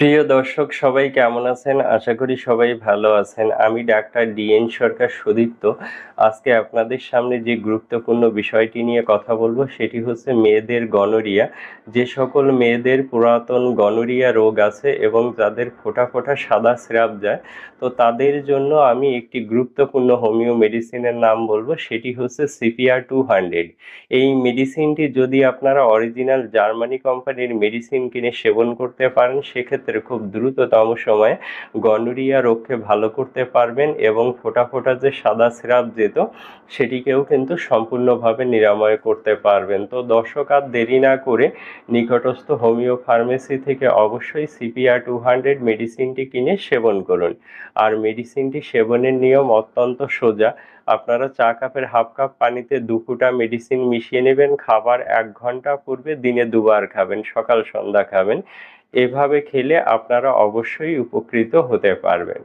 প্রিয় দর্শক, সবাই কেমন আছেন? আশা করি সবাই ভালো আছেন। আমি ডাক্তার ডিএন সরকার সুদীপ্ত। আজকে আপনাদের সামনে যে গুরুত্বপূর্ণ বিষয়টি নিয়ে কথা বলব, সেটি হচ্ছে মেয়েদের গনোরিয়া। যে সকল মেয়েদের পুরাতন গনোরিয়া রোগ আছে এবং যাদের ফোঁটা ফোঁটা সাদা স্রাব যায়, তো তাদের জন্য আমি একটি গুরুত্বপূর্ণ হোমিও মেডিসিনের নাম বলব, সেটি হচ্ছে সিপিআর টু হান্ড্রেড। এই মেডিসিনটি যদি আপনারা অরিজিনাল জার্মানি কোম্পানির মেডিসিন কিনে সেবন করতে পারেন, সেক্ষেত্রে খুব দ্রুততম সময়ে গনোরিয়া রোগকে ভালো করতে পারবেন এবং ফোঁটা ফোঁটা যে সাদা স্রাব যেত, সেটিকেও কিন্তু সম্পূর্ণভাবে নিরাময় করতে পারবেন। তো দর্শক, আর দেরি না করে নিকটস্থ হোমিও ফার্মেসি থেকে অবশ্যই সিপিআর টু হান্ড্রেড মেডিসিনটি কিনে সেবন করুন। আর মেডিসিনটি সেবনের নিয়ম অত্যন্ত সোজা। আপনারা চা কাপের হাফ কাপ পানিতে দু ফুটা মেডিসিন মিশিয়ে নেবেন, খাবার এক ঘণ্টা পূর্বে দিনে দুবার খাবেন, সকাল সন্ধ্যা খাবেন। এভাবে খেলে আপনারা অবশ্যই উপকৃত হতে পারবেন।